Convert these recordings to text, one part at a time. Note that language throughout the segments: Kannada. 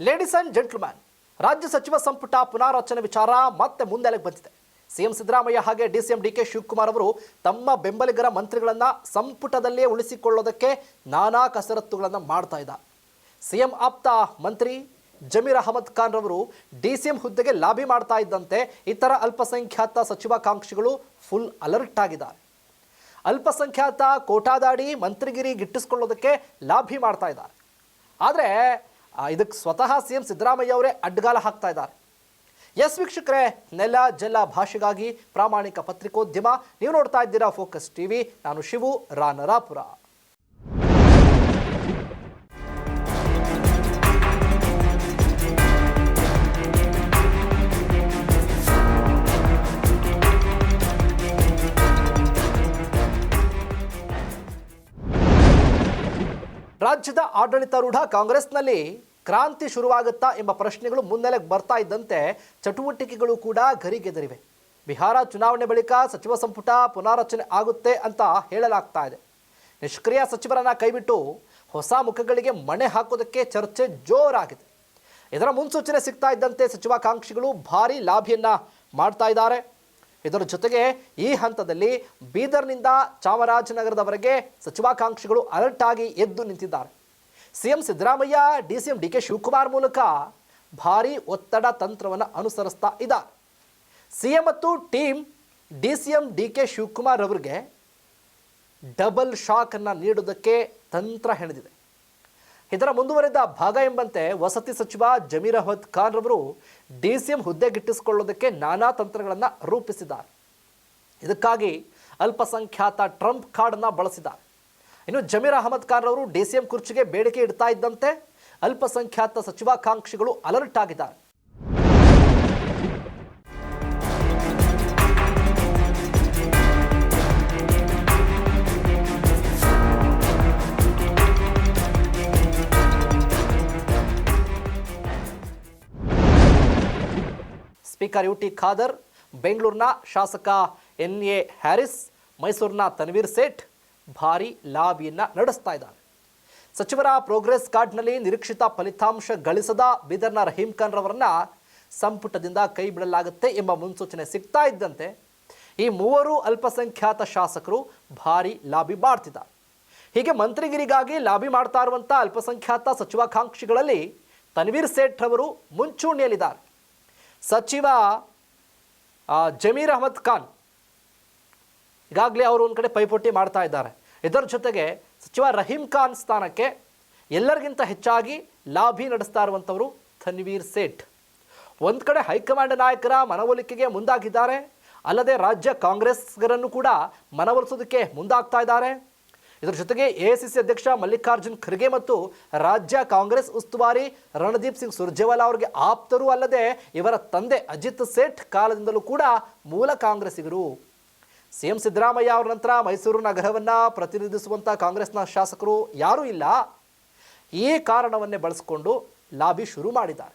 ಲೇಡೀಸ್ ಅಂಡ್ ಜೆಂಟ್ಲ್ಮ್ಯಾನ್ ರಾಜ್ಯ ಸಚಿವ ಸಂಪುಟ ಪುನಾರಚನೆ ವಿಚಾರ ಮತ್ತೆ ಮುಂದೆಲೆಗೆ ಬಂದಿದೆ. ಸಿಎಂ ಸಿದ್ದರಾಮಯ್ಯ ಹಾಗೆ ಡಿಸಿಎಂ ಡಿ ಕೆ ಶಿವಕುಮಾರ್ ಅವರು ತಮ್ಮ ಬೆಂಬಲಿಗರ ಮಂತ್ರಿಗಳನ್ನು ಸಂಪುಟದಲ್ಲೇ ಉಳಿಸಿಕೊಳ್ಳೋದಕ್ಕೆ ನಾನಾ ಕಸರತ್ತುಗಳನ್ನು ಮಾಡ್ತಾ ಇದ್ದ. ಸಿಎಂ ಆಪ್ತ ಮಂತ್ರಿ ಜಮೀರ್ ಅಹಮದ್ ಖಾನ್ ರವರು ಡಿಸಿಎಂ ಹುದ್ದೆಗೆ ಲಾಬಿ ಮಾಡ್ತಾ ಇದ್ದಂತೆ ಇತರ ಅಲ್ಪಸಂಖ್ಯಾತ ಸಚಿವಾಕಾಂಕ್ಷಿಗಳು ಫುಲ್ ಅಲರ್ಟ್ ಆಗಿದ್ದಾರೆ. ಅಲ್ಪಸಂಖ್ಯಾತ ಕೋಟಾದಾಡಿ ಮಂತ್ರಿಗಿರಿ ಗಿಟ್ಟಿಸ್ಕೊಳ್ಳೋದಕ್ಕೆ ಲಾಭಿ ಮಾಡ್ತಾ ಇದ್ದಾರೆ. ಆದರೆ ಇದಕ್ಕೆ ಸ್ವತಃ ಸಿ ಎಂ ಸಿದ್ದರಾಮಯ್ಯ ಅವರೇ ಅಡ್ಡಗಾಲ ಹಾಕ್ತಾ ಇದ್ದಾರೆ. ಎಸ್ ವೀಕ್ಷಕರೇ, ನೆಲ, ಜಲ ಭಾಷೆಗಾಗಿ ಪ್ರಾಮಾಣಿಕ ಪತ್ರಿಕೋದ್ಯಮ. ನೀವು ನೋಡ್ತಾ ಇದ್ದೀರಾ ಫೋಕಸ್ ಟಿವಿ ನಾನು ಶಿವು, ರಾನರಾಪುರ. ರಾಜ್ಯದ ಆಡಳಿತಾರೂಢ ಕಾಂಗ್ರೆಸ್ನಲ್ಲಿ ಕ್ರಾಂತಿ ಶುರುವಾಗುತ್ತಾ ಎಂಬ ಪ್ರಶ್ನೆಗಳು ಮುನ್ನೆಲೆಗೆ ಬರ್ತಾ ಇದ್ದಂತೆ ಚಟುವಟಿಕೆಗಳು ಕೂಡ ಗರಿಗೆದರಿವೆ. ಬಿಹಾರ ಚುನಾವಣೆ ಬಳಿಕ ಸಚಿವ ಸಂಪುಟ ಪುನಾರಚನೆ ಆಗುತ್ತೆ ಅಂತ ಹೇಳಲಾಗ್ತಾ ಇದೆ. ನಿಷ್ಕ್ರಿಯ ಸಚಿವರನ್ನ ಕೈಬಿಟ್ಟು ಹೊಸ ಮುಖಗಳಿಗೆ ಮಣೆ ಹಾಕೋದಕ್ಕೆ ಚರ್ಚೆ ಜೋರಾಗಿದೆ. ಇದರ ಮುನ್ಸೂಚನೆ ಸಿಗ್ತಾ ಇದ್ದಂತೆ ಸಚಿವಾಕಾಂಕ್ಷಿಗಳು ಭಾರೀ ಲಾಭಿಯನ್ನ ಮಾಡ್ತಾ ಇದ್ದಾರೆ. ಇದರ ಜೊತೆಗೆ ಈ ಹಂತದಲ್ಲಿ ಬೀದರ್ನಿಂದ ಚಾಮರಾಜನಗರದವರೆಗೆ ಸಚಿವಾಕಾಂಕ್ಷಿಗಳು ಅಲರ್ಟ್ ಆಗಿ ಎದ್ದು ನಿಂತಿದ್ದಾರೆ. CM Siddaramaiah, D C M D K Shivakumar ಮೂಲಕ ಭಾರಿ ಒತ್ತಡ ತಂತ್ರವನ್ನು ಅನುಸರಿಸ್ತಾ ಇದ್ದಾರೆ. ಸಿಎಂ ಮತ್ತು team D C M D K Shivakumar ಅವರಿಗೆ ಡಬಲ್ ಶಾಕನ್ನು ನೀಡೋದಕ್ಕೆ ತಂತ್ರ ಹೆಣೆದಿದೆ. ಇದರ ಮುಂದುವರೆದ ಭಾಗ ಎಂಬಂತೆ ವಸತಿ ಸಚಿವ ಜಮೀರ್ ಅಹಮದ್ ಖಾನ್ ರವರು ಡಿ ಸಿ ಎಂ ಹುದ್ದೆ ಗಿಟ್ಟಿಸಿಕೊಳ್ಳೋದಕ್ಕೆ ನಾನಾ ತಂತ್ರಗಳನ್ನು ರೂಪಿಸಿದ್ದಾರೆ. ಇದಕ್ಕಾಗಿ ಅಲ್ಪಸಂಖ್ಯಾತ ಟ್ರಂಪ್ ಕಾರ್ಡನ್ನು ಬಳಸಿದ್ದಾರೆ. ಇನ್ನು ಜಮೀರ್ ಅಹಮದ್ ಖಾನ್ ಅವರು ಡಿ ಸಿ ಎಂ ಕುರ್ಚಿಗೆ ಬೇಡಿಕೆ ಇಡ್ತಾ ಇದ್ದಂತೆ ಅಲ್ಪಸಂಖ್ಯಾತ ಸಚಿವಾಕಾಂಕ್ಷಿಗಳು ಅಲರ್ಟ್ ಆಗಿದ್ದಾರೆ. ಸ್ಪೀಕರ್ ಯು ಟಿ ಖಾದರ್, ಬೆಂಗಳೂರಿನ ಶಾಸಕ ಎನ್ ಎ ಹ್ಯಾರಿಸ್, ಮೈಸೂರಿನ ತನ್ವೀರ್ ಸೇಠ್ ಭಾರಿ ಲಾಬಿಯನ್ನು ನಡೆಸ್ತಾ ಇದ್ದಾರೆ ಸಚಿವರ ಪ್ರೋಗ್ರೆಸ್ ಕಾರ್ಡ್ನಲ್ಲಿ ನಿರೀಕ್ಷಿತ ಫಲಿತಾಂಶ ಗಳಿಸದ ಬೀದರ್ನ ರಹೀಂ ಖಾನ್ ರವರನ್ನ ಸಂಪುಟದಿಂದ ಕೈ ಬಿಡಲಾಗುತ್ತೆ ಎಂಬ ಮುನ್ಸೂಚನೆ ಸಿಗ್ತಾ ಇದ್ದಂತೆ ಈ ಮೂವರು ಅಲ್ಪಸಂಖ್ಯಾತ ಶಾಸಕರು ಭಾರಿ ಲಾಬಿ ಮಾಡ್ತಿದ್ದಾರೆ. ಹೀಗೆ ಮಂತ್ರಿಗಿರಿಗಾಗಿ ಲಾಬಿ ಮಾಡ್ತಾ ಇರುವಂಥ ಅಲ್ಪಸಂಖ್ಯಾತ ಸಚಿವಾಕಾಂಕ್ಷಿಗಳಲ್ಲಿ ತನ್ವೀರ್ ಸೇಠ್ ಅವರು ಮುಂಚೂಣಿಯಲ್ಲಿದ್ದಾರೆ. ಸಚಿವ ಜಮೀರ್ ಅಹಮದ್ ಖಾನ್ ಈಗಾಗಲೇ ಅವರು ಒಂದು ಕಡೆ ಪೈಪೋಟಿ ಮಾಡ್ತಾ ಇದ್ದಾರೆ. ಇದರ ಜೊತೆಗೆ ಸಚಿವ ರಹೀಂ ಖಾನ್ ಸ್ಥಾನಕ್ಕೆ ಎಲ್ಲರಿಗಿಂತ ಹೆಚ್ಚಾಗಿ ಲಾಭಿ ನಡೆಸ್ತಾ ಇರುವಂಥವರು ತನ್ವೀರ್ ಸೇಠ್. ಒಂದು ಕಡೆ ಹೈಕಮಾಂಡ್ ನಾಯಕರ ಮನವೊಲಿಕೆಗೆ ಮುಂದಾಗಿದ್ದಾರೆ. ಅಲ್ಲದೆ ರಾಜ್ಯ ಕಾಂಗ್ರೆಸ್ಗರನ್ನು ಕೂಡ ಮನವೊಲಿಸೋದಕ್ಕೆ ಮುಂದಾಗ್ತಾ ಇದ್ದಾರೆ. ಇದರ ಜೊತೆಗೆ ಎಐಸಿಸಿ ಅಧ್ಯಕ್ಷ ಮಲ್ಲಿಕಾರ್ಜುನ್ ಖರ್ಗೆ ಮತ್ತು ರಾಜ್ಯ ಕಾಂಗ್ರೆಸ್ ಉಸ್ತುವಾರಿ ರಣದೀಪ್ ಸಿಂಗ್ ಸುರ್ಜೇವಾಲಾ ಅವರಿಗೆ ಆಪ್ತರು ಅಲ್ಲದೆ ಇವರ ತಂದೆ ಅಜಿತ್ ಸೇಠ್ ಕಾಲದಿಂದಲೂ ಕೂಡ ಮೂಲ ಕಾಂಗ್ರೆಸ್ಸಿಗರು. ಸಿಎಂ ಸಿದ್ದರಾಮಯ್ಯ ಅವರ ನಂತರ ಮೈಸೂರು ನಗರವನ್ನ ಪ್ರತಿನಿಧಿಸುವಂಥ ಕಾಂಗ್ರೆಸ್ನ ಶಾಸಕರು ಯಾರೂ ಇಲ್ಲ. ಈ ಕಾರಣವನ್ನೇ ಬಳಸಿಕೊಂಡು ಲಾಬಿ ಶುರು ಮಾಡಿದ್ದಾರೆ.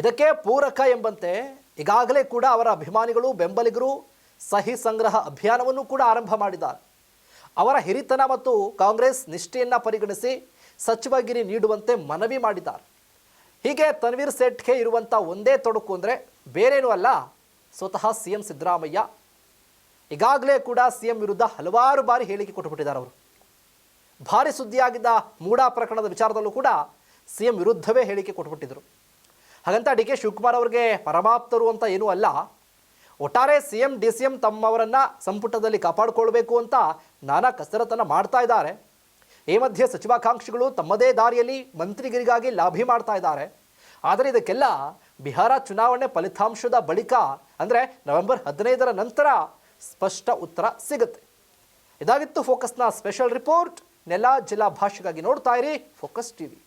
ಇದಕ್ಕೆ ಪೂರಕ ಎಂಬಂತೆ ಈಗಾಗಲೇ ಕೂಡ ಅವರ ಅಭಿಮಾನಿಗಳು ಬೆಂಬಲಿಗರು ಸಹಿ ಸಂಗ್ರಹ ಅಭಿಯಾನವನ್ನು ಕೂಡ ಆರಂಭ ಮಾಡಿದ್ದಾರೆ. ಅವರ ಹಿರಿತನ ಮತ್ತು ಕಾಂಗ್ರೆಸ್ ನಿಷ್ಠೆಯನ್ನು ಪರಿಗಣಿಸಿ ಸಚಿವಗಿರಿ ನೀಡುವಂತೆ ಮನವಿ ಮಾಡಿದ್ದಾರೆ. ಹೀಗೆ ತನ್ವೀರ್ ಸೇಠ್ಗೆ ಇರುವಂಥ ಒಂದೇ ತೊಡಕು ಅಂದರೆ ಬೇರೇನೂ ಅಲ್ಲ, ಸ್ವತಃ ಸಿ ಎಂ ಸಿದ್ದರಾಮಯ್ಯ. ಈಗಾಗಲೇ ಕೂಡ ಸಿ ಎಂ ವಿರುದ್ಧ ಹಲವಾರು ಬಾರಿ ಹೇಳಿಕೆ ಕೊಟ್ಟುಬಿಟ್ಟಿದ್ದಾರೆ ಅವರು. ಭಾರಿ ಸುದ್ದಿಯಾಗಿದ್ದ ಮೂಡಾ ಪ್ರಕರಣದ ವಿಚಾರದಲ್ಲೂ ಕೂಡ ಸಿ ಎಂ ವಿರುದ್ಧವೇ ಹೇಳಿಕೆ ಕೊಟ್ಬಿಟ್ಟಿದ್ರು ಹಾಗಂತ ಡಿ ಕೆ ಶಿವಕುಮಾರ್ ಅವರಿಗೆ ಪರಮಾಪ್ತರು ಅಂತ ಏನೂ ಅಲ್ಲ ಒಟ್ಟಾರೆ C M D C M ತಮ್ಮವರನ್ನು ಸಂಪುಟದಲ್ಲಿ ಕಾಪಾಡಿಕೊಳ್ಬೇಕು ಅಂತ ನಾನಾ ಕಸರತ್ತನ್ನು ಮಾಡ್ತಾ ಇದ್ದಾರೆ. ಈ ಮಧ್ಯೆ ಸಚಿವಾಕಾಂಕ್ಷಿಗಳು ತಮ್ಮದೇ ದಾರಿಯಲ್ಲಿ ಮಂತ್ರಿಗಿರಿಗಾಗಿ ಲಾಭಿ ಮಾಡ್ತಾ ಇದ್ದಾರೆ. ಆದರೆ ಇದಕ್ಕೆಲ್ಲ ಬಿಹಾರ ಚುನಾವಣೆ ಫಲಿತಾಂಶದ ಬಳಿಕ, ಅಂದರೆ ನವೆಂಬರ್ ಹದಿನೈದರ ನಂತರ ಸ್ಪಷ್ಟ ಉತ್ತರ ಸಿಗುತ್ತೆ. ಇದಾಗಿತ್ತು ಫೋಕಸ್ನ ಸ್ಪೆಷಲ್ ರಿಪೋರ್ಟ್. ನೆಲ, ಜಿಲ್ಲಾ ಭಾಷೆಗಾಗಿ ನೋಡ್ತಾ ಇರಿ ಫೋಕಸ್ ಟಿವಿ.